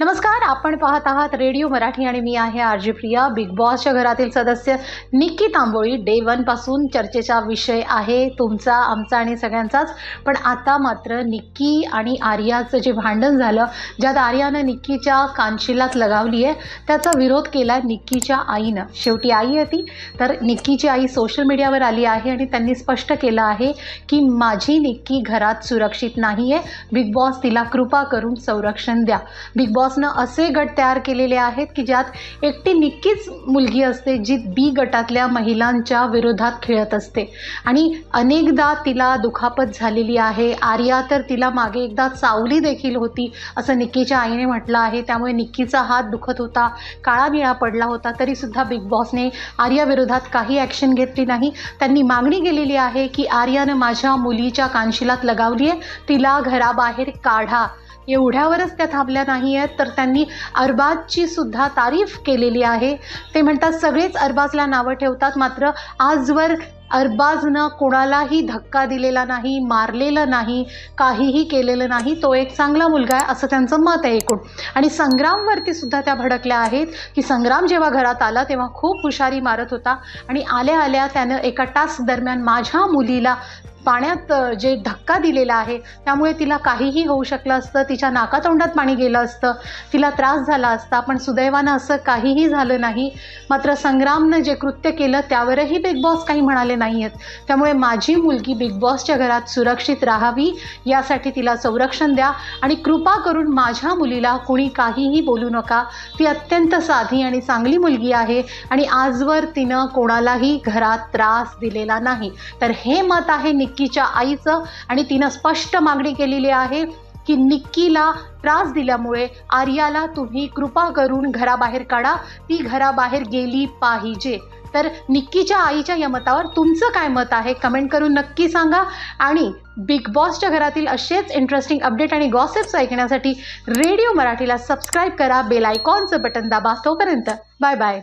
नमस्कार आपण पाहत आहात रेडिओ मराठी आणि मी आहे आरजी प्रिया. बिग बॉसच्या घरातील सदस्य निक्की तांबोळी डे वनपासून चर्चेचा विषय आहे. तुमचा आमचा आणि सगळ्यांचाच. पण आता मात्र निक्की आणि आर्याचं जे भांडण झालं ज्यात आर्यानं निक्कीच्या कानशिलात लगावली आहे त्याचा विरोध केला निक्कीच्या आईनं. शेवटी आई आहे ती. तर निक्कीची आई सोशल मीडियावर आली आहे आणि त्यांनी स्पष्ट केलं आहे की माझी निक्की घरात सुरक्षित नाही आहे बिग बॉस तिला कृपा करून संरक्षण द्या. बिग बॉस बॉसनं असे गट तयार केलेले आहेत की ज्यात एकटी निक्कीच मुलगी असते जी बी गटातल्या महिलांच्या विरोधात खेळत असते. आणि अनेकदा तिला दुखापत झालेली आहे. आर्या तर तिला मागे एकदा चावली देखील होती असं निक्कीच्या आईने म्हटलं आहे. त्यामुळे निक्कीचा हात दुखत होता काळा निळा पडला होता. तरीसुद्धा बिग बॉसने आर्याविरोधात काही ॲक्शन घेतली नाही. त्यांनी मागणी केलेली आहे की आर्यानं माझ्या मुलीच्या कानशिलात लगावली आहे तिला घराबाहेर काढा. एवढ्यावरच त्या थांबल्या नाही आहेत तर त्यांनी अरबाजची सुद्धा तारीफ केलेली आहे. ते म्हणतात सगळेच अरबाजला नावं ठेवतात मात्र आजवर अरबाजनं कोणालाही धक्का दिलेला नाही मारलेलं नाही काहीही केलेलं नाही तो एक चांगला मुलगा आहे असं त्यांचं मत आहे एकूण. आणि संग्रामवरती सुद्धा त्या भडकल्या आहेत की संग्राम जेव्हा घरात आला तेव्हा खूप हुशारी मारत होता आणि आल्या आल्या त्यानं एका टास्क दरम्यान माझ्या मुलीला पाण्यात जे धक्का दिलेला आहे त्यामुळे तिला काहीही होऊ शकलं असतं तिच्या नाकातोंडात पाणी गेलं असतं तिला त्रास झाला असता पण सुदैवानं असं काहीही झालं नाही. मात्र संग्रामनं जे कृत्य केलं त्यावरही बिग बॉस काही म्हणाले नाही आहेत त्यामुळे माझी मुलगी बिग बॉसच्या घरात सुरक्षित राहावी यासाठी तिला संरक्षण द्या आणि कृपा करून माझ्या मुलीला कुणी काहीही बोलू नका. ती अत्यंत साधी आणि चांगली मुलगी आहे आणि आजवर तिनं कोणालाही घरात त्रास दिलेला नाही. तर हे मत आहे निक्कीच्या आईचं आणि तिनं स्पष्ट मागणी केलेली आहे की निक्कीला त्रास दिल्यामुळे आर्याला तुम्ही कृपा करून घराबाहेर काढा. ती घराबाहेर गेली पाहिजे. तर निक्कीच्या आईच्या या मतावर तुमचं काय मत आहे? कमेंट करून नक्की सांगा. आणि बिग बॉसच्या घरातील असेच इंटरेस्टिंग अपडेट आणि गॉसिप्स ऐकण्यासाठी रेडिओ मराठीला सबस्क्राईब करा. बेल आयकॉनचं बटन दाबा तोपर्यंत. Bye bye